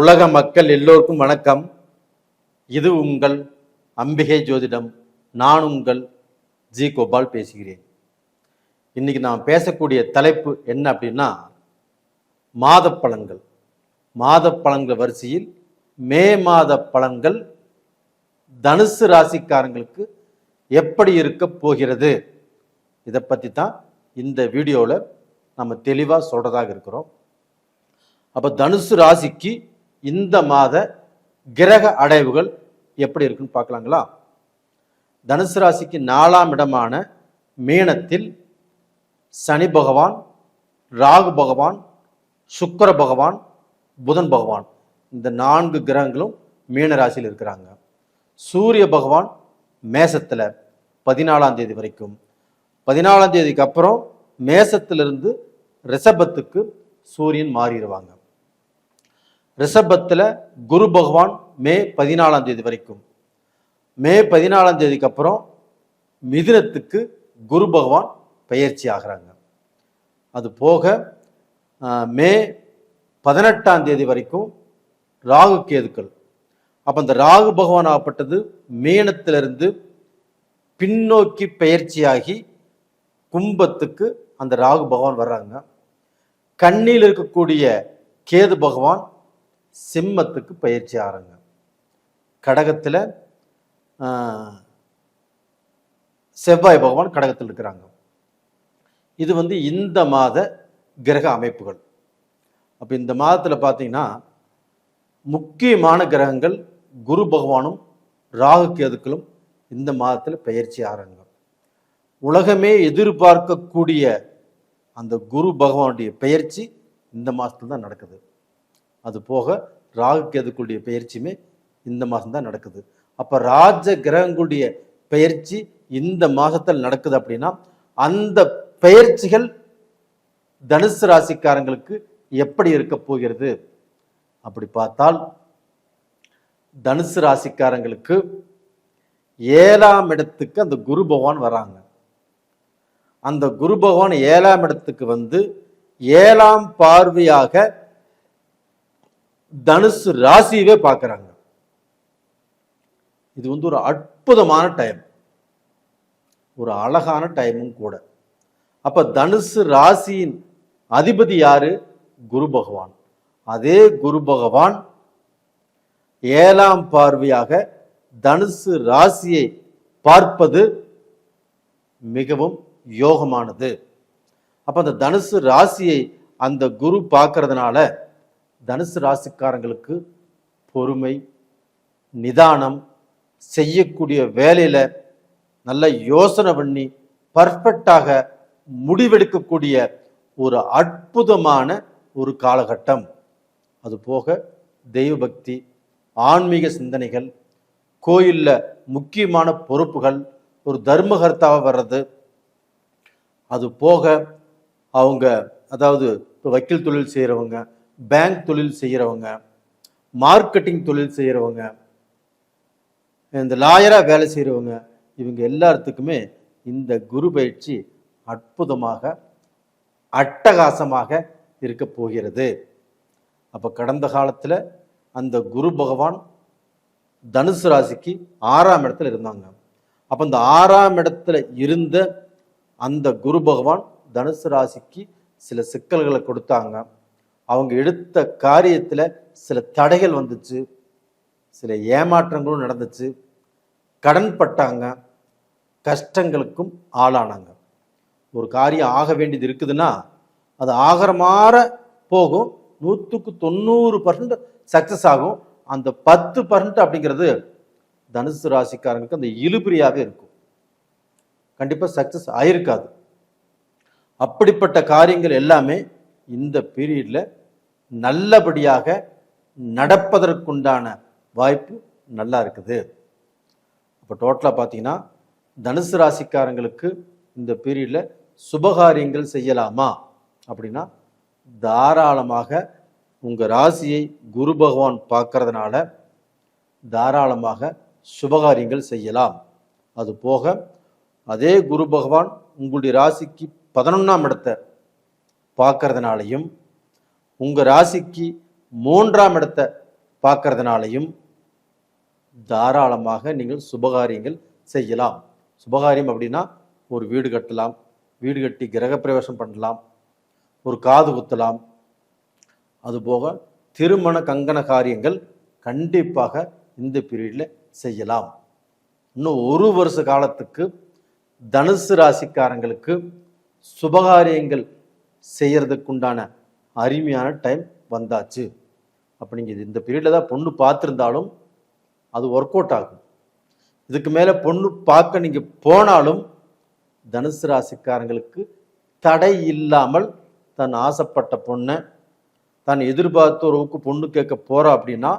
உலக மக்கள் எல்லோருக்கும் வணக்கம். இது உங்கள் அம்பிகை ஜோதிடம். நான் உங்கள் ஜி கோபால் பேசுகிறேன். இன்னைக்கு நாம் பேசக்கூடிய தலைப்பு என்ன அப்படின்னா மாத பலன்கள் மாத வரிசையில் மே மாத பழங்கள் தனுசு ராசிக்காரங்களுக்கு எப்படி இருக்க போகிறது? இதை பற்றி தான் இந்த வீடியோவில் நம்ம தெளிவாக சொல்கிறதாக இருக்கிறோம். அப்போ தனுசு ராசிக்கு இந்த மாத கிரக அடைவுகள் எப்படி இருக்குன்னு பார்க்கலாங்களா? தனுசு ராசிக்கு நாலாம் இடமான மீனத்தில் சனி பகவான் ராகு பகவான் சுக்கிர பகவான் புதன் பகவான் இந்த நான்கு கிரகங்களும் மீன ராசியில் இருக்கிறாங்க. சூரிய பகவான் மேசத்தில் பதினாலாம் தேதி வரைக்கும். பதினாலாம் தேதிக்கு அப்புறம் மேசத்திலிருந்து ரிஷபத்துக்கு சூரியன் மாறிடுவாங்க. ரிஷபத்தில் குரு பகவான் மே பதினாலாம் தேதி வரைக்கும். மே பதினாலாம் தேதிக்கு அப்புறம் மிதுனத்துக்கு குரு பகவான் பயிற்சி ஆகிறாங்க. அது போக மே பதினெட்டாம் தேதி வரைக்கும் ராகு கேதுக்கள். அப்போ அந்த ராகு பகவான் ஆகப்பட்டது மீனத்திலிருந்து பின்னோக்கி பயிற்சியாகி கும்பத்துக்கு அந்த ராகு பகவான் வர்றாங்க. கண்ணியில் இருக்கக்கூடிய கேது பகவான் சிம்மத்துக்கு பயிற்சி ஆறுங்க. கடகத்தில் செவ்வாய் பகவான் கடகத்தில் இருக்கிறாங்க. இது வந்து இந்த மாத கிரக அமைப்புகள். அப்போ இந்த மாதத்தில் பார்த்தீங்கன்னா முக்கியமான கிரகங்கள் குரு பகவானும் ராகு கேதுக்களும் இந்த மாதத்தில் பயிற்சி ஆகிறாங்க உலகமே எதிர்பார்க்கக்கூடிய அந்த குரு பகவானுடைய பயிற்சி இந்த மாதத்துல தான் நடக்குது. அது போக ராகு கேதுக்குடைய பயிற்சியுமே இந்த மாதம் தான் நடக்குது. அப்போ ராஜ கிரகங்களுடைய பயிற்சி இந்த மாதத்தில் நடக்குது அப்படின்னா அந்த பயிற்சிகள் தனுசு ராசிக்காரங்களுக்கு எப்படி இருக்க போகிறது? அப்படி பார்த்தால் தனுசு ராசிக்காரங்களுக்கு ஏழாம் இடத்துக்கு அந்த குரு பகவான் வராங்க. அந்த குரு பகவான் ஏழாம் இடத்துக்கு வந்து ஏழாம் பார்வையாக தனுசு ராசியவே பார்க்குறாங்க இது வந்து ஒரு அற்புதமான டைம் ஒரு அழகான டைமும் கூட. அப்போ தனுசு ராசியின் அதிபதி யாரு? குரு பகவான். அதே குரு பகவான் ஏழாம் பார்வையாக தனுசு ராசியை பார்ப்பது மிகவும் யோகமானது. அப்போ அந்த தனுசு ராசியை அந்த குரு பார்க்கறதுனால தனுசு ராசிக்காரங்களுக்கு பொறுமை நிதானம் செய்யக்கூடிய வேலையில் நல்ல யோசனை பண்ணி பர்ஃபெக்டாக முடிவெடுக்கக்கூடிய ஒரு அற்புதமான ஒரு காலகட்டம். அது போக ஆன்மீக சிந்தனைகள் கோயிலில் முக்கியமான பொறுப்புகள் ஒரு தர்மகர்த்தாவாக வர்றது. அது போக அவங்க அதாவது இப்போ வக்கீல் தொழில் செய்கிறவங்க பேங்க் தொழில் செய்கிறவங்க மார்க்கெட்டிங் தொழில் செய்கிறவங்க இந்த லாயராக வேலை செய்கிறவங்க இவங்க எல்லாத்துக்குமே இந்த குரு பயிற்சி அற்புதமாக அட்டகாசமாக இருக்க போகிறது. அப்போ கடந்த காலத்தில் அந்த குரு பகவான் தனுசு ராசிக்கு ஆறாம் இடத்துல இருந்தாங்க. அப்போ இந்த ஆறாம் இடத்துல இருந்த அந்த குரு பகவான் தனுசு ராசிக்கு சில சிக்கல்களை கொடுத்தாங்க. அவங்க எடுத்த காரியத்தில் சில தடைகள் வந்துச்சு சில ஏமாற்றங்களும் நடந்துச்சு. கடன் பட்டாங்க கஷ்டங்களுக்கும் ஆளானாங்க. ஒரு காரியம் ஆக வேண்டியது இருக்குதுன்னா அது ஆகிற மாற போகும். நூற்றுக்கு தொண்ணூறு பர்சன்ட் சக்ஸஸ் ஆகும். அந்த பத்து பர்சன்ட் அப்படிங்கிறது தனுசு ராசிக்காரங்களுக்கு அந்த இழுபறியாகவே இருக்கும். கண்டிப்பாக சக்ஸஸ் ஆயிருக்காது. அப்படிப்பட்ட காரியங்கள் எல்லாமே இந்த பீரியடில் நல்லபடியாக நடப்பதற்குண்டான வாய்ப்பு நல்லா இருக்குது. இப்போ டோட்டலாக பார்த்தீங்கன்னா தனுசு ராசிக்காரங்களுக்கு இந்த பீரியடில் சுபகாரியங்கள் செய்யலாமா? அப்படின்னா தாராளமாக உங்கள் ராசியை குரு பகவான் பார்க்கறதுனால தாராளமாக சுபகாரியங்கள் செய்யலாம். அது போக அதே குரு பகவான் உங்களுடைய ராசிக்கு பதினொன்றாம் இடத்தை பார்க்கறதுனாலையும் உங்கள் ராசிக்கு மூன்றாம் இடத்தை பார்க்கறதுனாலையும் தாராளமாக நீங்கள் சுபகாரியங்கள் செய்யலாம். சுபகாரியம் அப்படின்னா ஒரு வீடு கட்டலாம் வீடு கட்டி கிரகப்பிரவேசம் பண்ணலாம் ஒரு காது குத்தலாம். அதுபோக திருமண கங்கண காரியங்கள் கண்டிப்பாக இந்த பீரியடில் செய்யலாம். இன்னும் ஒரு வருஷ காலத்துக்கு தனுசு ராசிக்காரங்களுக்கு சுபகாரியங்கள் செய்யறதுக்குண்டான அருமையான டைம் வந்தாச்சு. அப்போ நீங்கள் இந்த பீரியடில் தான் பொண்ணு பார்த்துருந்தாலும் அது ஒர்க் அவுட் ஆகும். இதுக்கு மேலே பொண்ணு பார்க்க நீங்கள் போனாலும் தனுசு ராசிக்காரங்களுக்கு தடை இல்லாமல் தன் ஆசைப்பட்ட பொண்ணை தான் எதிர்பார்த்த உறவுக்கு பொண்ணு கேட்க போகிறா அப்படின்னா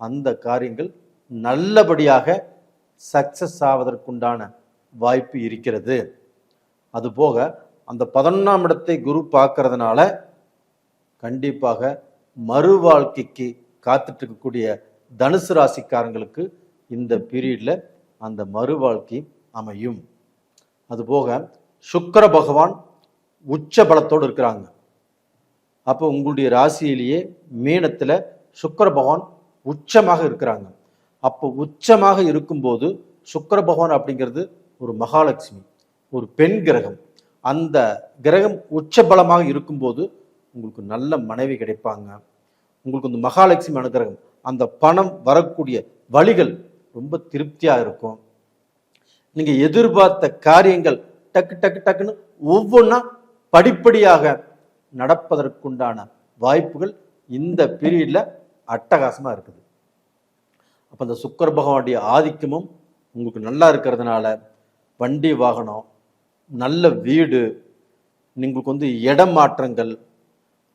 அந்த காரியங்கள் நல்லபடியாக சக்சஸ் ஆவதற்குண்டான வாய்ப்பு இருக்கிறது. அதுபோக அந்த பதினொன்றாம் இடத்தை குரு பார்க்கறதுனால கண்டிப்பாக மறு வாழ்க்கைக்கு காத்துட்டு இருக்கக்கூடிய தனுசு ராசிக்காரங்களுக்கு இந்த பீரியட்ல அந்த மறு வாழ்க்கை அமையும். அதுபோக சுக்கர பகவான் உச்ச பலத்தோடு இருக்கிறாங்க. அப்போ உங்களுடைய ராசியிலேயே மீனத்தில் சுக்கர பகவான் உச்சமாக இருக்கிறாங்க. அப்போ உச்சமாக இருக்கும்போது சுக்கர பகவான் அப்படிங்கிறது ஒரு மகாலட்சுமி ஒரு பெண் கிரகம். அந்த கிரகம் உச்ச பலமாக இருக்கும்போது உங்களுக்கு நல்ல மனைவி கிடைப்பாங்க. உங்களுக்கு இந்த மகாலட்சுமி அனுகிரகம். அந்த பணம் வரக்கூடிய வழிகள் ரொம்ப திருப்தியாக இருக்கும். நீங்கள் எதிர்பார்த்த காரியங்கள் டக்கு டக்கு டக்குன்னு ஒவ்வொன்றா படிப்படியாக நடப்பதற்குண்டான வாய்ப்புகள் இந்த பீரியடில் அட்டகாசமாக இருக்குது. அப்போ அந்த சுக்கர பகவானுடைய ஆதிக்கமும் உங்களுக்கு நல்லா இருக்கிறதுனால வண்டி வாகனம் நல்ல வீடு உங்களுக்கு வந்து இடம் மாற்றங்கள்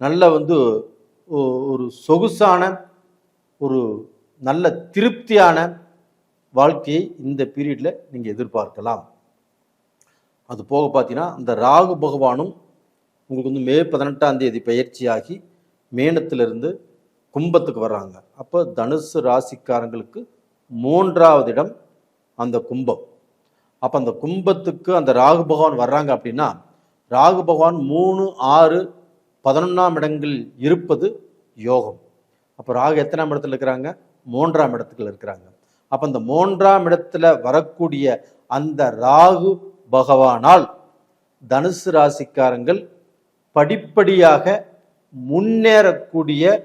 நல்ல வந்து ஒரு சொகுசான ஒரு நல்ல திருப்தியான வாழ்க்கையை இந்த பீரியடில் நீங்கள் எதிர்பார்க்கலாம். அது போக பார்த்தீங்கன்னா அந்த ராகு பகவானும் உங்களுக்கு வந்து மே பதினெட்டாம் தேதி பயிற்சியாகி மேனத்திலிருந்து கும்பத்துக்கு வர்றாங்க. அப்போ தனுசு ராசிக்காரங்களுக்கு மூன்றாவது இடம் அந்த கும்பம். அப்போ அந்த கும்பத்துக்கு அந்த ராகு பகவான் வர்றாங்க அப்படின்னா ராகு பகவான் மூணு ஆறு பதினொன்றாம் இடங்களில் இருப்பது யோகம். அப்போ ராகு எத்தனாம் இடத்துல இருக்கிறாங்க? மூன்றாம் இடத்துல இருக்கிறாங்க. அப்போ அந்த மூன்றாம் இடத்துல வரக்கூடிய அந்த ராகு பகவானால் தனுசு ராசிக்காரங்கள் படிப்படியாக முன்னேறக்கூடிய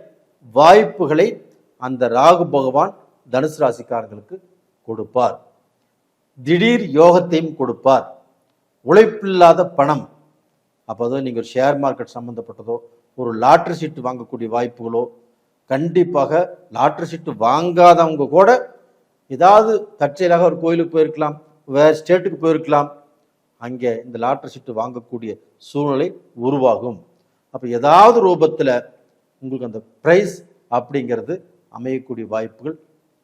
வாய்ப்புகளை அந்த ராகு பகவான் தனுசு ராசிக்காரங்களுக்கு கொடுப்பார். திடீர் யோகத்தையும் கொடுப்பார். உழைப்பில்லாத பணம் அப்போதான் நீங்கள் ஒரு ஷேர் மார்க்கெட் சம்மந்தப்பட்டதோ ஒரு லாட்ரி சீட்டு வாங்கக்கூடிய வாய்ப்புகளோ கண்டிப்பாக லாட்ரி சீட்டு வாங்காதவங்க கூட ஏதாவது தற்செயலாக ஒரு கோயிலுக்கு போயிருக்கலாம் வேறு ஸ்டேட்டுக்கு போயிருக்கலாம் அங்கே இந்த லாட்ரி சீட்டு வாங்கக்கூடிய சூழ்நிலை உருவாகும். அப்போ ஏதாவது ரூபத்தில் உங்களுக்கு அந்த ப்ரைஸ் அப்படிங்கிறது அமையக்கூடிய வாய்ப்புகள்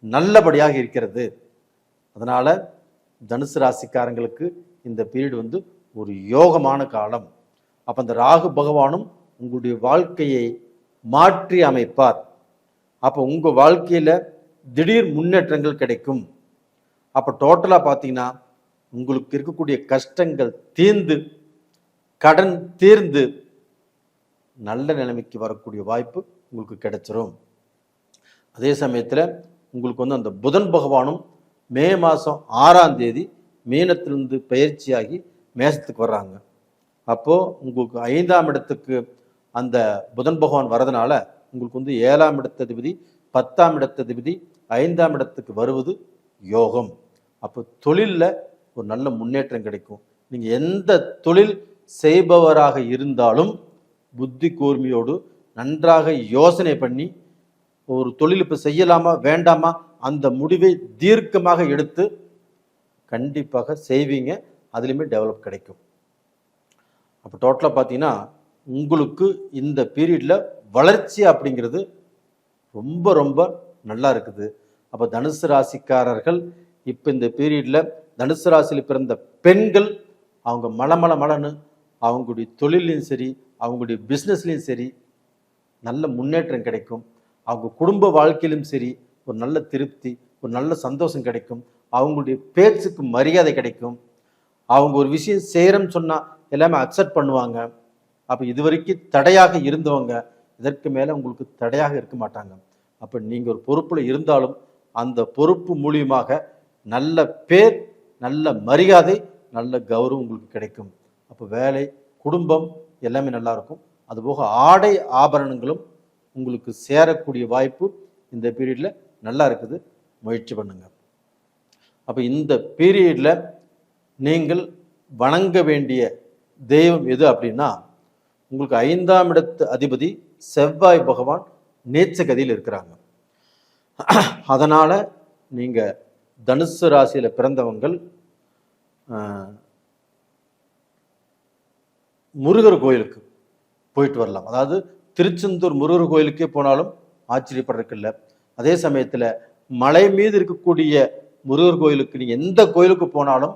நல்லபடியாக இருக்கிறது. அதனால் தனுசு ராசிக்காரங்களுக்கு இந்த பீரியட் வந்து ஒரு யோகமான காலம். அப்போ அந்த ராகு பகவானும் உங்களுடைய வாழ்க்கையை மாற்றி அமைப்பார். அப்போ உங்கள் வாழ்க்கையில் திடீர் முன்னேற்றங்கள் கிடைக்கும். அப்போ டோட்டலாக பார்த்தீங்கன்னா உங்களுக்கு இருக்கக்கூடிய கஷ்டங்கள் தீர்ந்து கடன் தீர்ந்து நல்ல நிலைமைக்கு வரக்கூடிய வாய்ப்பு உங்களுக்கு கிடைச்சிரும். அதே சமயத்தில் உங்களுக்கு வந்து அந்த புதன் பகவானும் மே மாதம் ஆறாம் தேதி மீனத்திலிருந்து பயிற்சியாகி மேசத்துக்கு வர்றாங்க. அப்போது உங்களுக்கு ஐந்தாம் இடத்துக்கு அந்த புதன் பகவான் வர்றதுனால உங்களுக்கு வந்து ஏழாம் இடத்ததிபதி பத்தாம் இடத்ததிபதி ஐந்தாம் இடத்துக்கு வருவது யோகம். அப்போ தொழிலில் ஒரு நல்ல முன்னேற்றம் கிடைக்கும். நீங்கள் எந்த தொழில் செய்பவராக இருந்தாலும் புத்தி கூர்மையோடு நன்றாக யோசனை பண்ணி ஒரு தொழில் இப்போ செய்யலாமா வேண்டாமா அந்த முடிவை தீர்க்கமாக எடுத்து கண்டிப்பாக செய்வீங்க. அதுலேயுமே டெவலப் கிடைக்கும். அப்போ டோட்டலாக பார்த்தீங்கன்னா உங்களுக்கு இந்த பீரியடில் வளர்ச்சி அப்படிங்கிறது ரொம்ப ரொம்ப நல்லா இருக்குது. அப்போ தனுசு ராசிக்காரர்கள் இப்போ இந்த பீரியடில் தனுசு ராசியில் பிறந்த பெண்கள் அவங்க மலமல மலன்னு அவங்களுடைய தொழிலையும் சரி அவங்களுடைய பிஸ்னஸ்லையும் சரி நல்ல முன்னேற்றம் கிடைக்கும். அவங்க குடும்ப வாழ்க்கையிலும் சரி ஒரு நல்ல திருப்தி ஒரு நல்ல சந்தோஷம் கிடைக்கும். அவங்களுடைய பேச்சுக்கு மரியாதை கிடைக்கும். அவங்க ஒரு விஷயம் செய்கிறேன்னு சொன்னால் எல்லாமே அக்செப்ட் பண்ணுவாங்க. அப்போ இதுவரைக்கும் தடையாக இருந்தவங்க இதற்கு மேலே உங்களுக்கு தடையாக இருக்க மாட்டாங்க. அப்போ நீங்கள் ஒரு பொறுப்பில் இருந்தாலும் அந்த பொறுப்பு மூலியமாக நல்ல பேர் நல்ல மரியாதை நல்ல கௌரவம் உங்களுக்கு கிடைக்கும். அப்போ வேலை குடும்பம் எல்லாமே நல்லா இருக்கும். அதுபோக ஆடை ஆபரணங்களும் உங்களுக்கு சேரக்கூடிய வாய்ப்பு இந்த பீரியடில் நல்லா இருக்குது. முயற்சி பண்ணுங்க. அப்போ இந்த பீரியடில் நீங்கள் வணங்க வேண்டிய தெய்வம் எது அப்படின்னா உங்களுக்கு ஐந்தாம் இடத்து அதிபதி செவ்வாய் பகவான் நேச்சகதியில் இருக்கிறாங்க. அதனால் நீங்கள் தனுசு ராசியில் பிறந்தவங்கள் முருகர் கோயிலுக்கு போயிட்டு வரலாம். அதாவது திருச்செந்தூர் முருகர் கோயிலுக்கே போனாலும் ஆச்சரியப்படுறதுக்கு இல்லை. அதே சமயத்தில் மலை மீது இருக்கக்கூடிய முருகர் கோயிலுக்கு நீங்கள் எந்த கோயிலுக்கு போனாலும்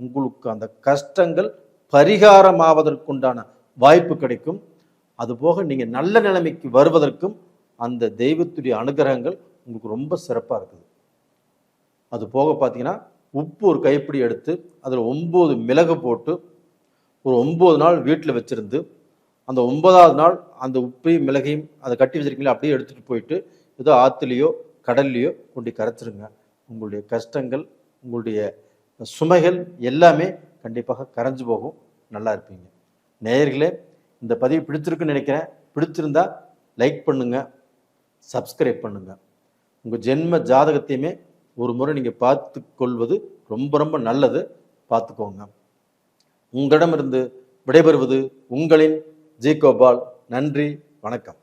உங்களுக்கு அந்த கஷ்டங்கள் பரிகாரமாவதற்குண்டான வாய்ப்பு கிடைக்கும். அதுபோக நீங்கள் நல்ல நிலைமைக்கு வருவதற்கும் அந்த தெய்வத்துடைய அனுகிரகங்கள் உங்களுக்கு ரொம்ப சிறப்பாக இருக்குது. அது போக பார்த்தீங்கன்னா உப்பு ஒரு கைப்பிடி எடுத்து அதில் ஒம்பது மிளகு போட்டு ஒரு ஒம்பது நாள் வீட்டில் வச்சுருந்து அந்த ஒன்பதாவது நாள் அந்த உப்பையும் மிளகையும் அதை கட்டி வச்சுருக்கீங்களா அப்படியே எடுத்துகிட்டு போயிட்டு ஏதோ ஆற்றுலையோ கடல்லையோ கொண்டு கரைச்சிருங்க. உங்களுடைய கஷ்டங்கள் உங்களுடைய சுமைகள் எல்லாமே கண்டிப்பாக கரைஞ்சு போகும். நல்லா இருப்பீங்க. நேயர்களே இந்த பதிவு பிடிச்சிருக்குன்னு நினைக்கிறேன். பிடிச்சிருந்தா லைக் பண்ணுங்க சப்ஸ்கிரைப் பண்ணுங்கள் உங்கள் ஜென்ம ஜாதகத்தையுமே ஒரு முறை நீங்கள் பார்த்து கொள்வது ரொம்ப ரொம்ப நல்லது. பார்த்துக்கோங்க. உங்களிடமிருந்து விடைபெறுவது உங்களின் ஜி கோபால் நன்றி வணக்கம்.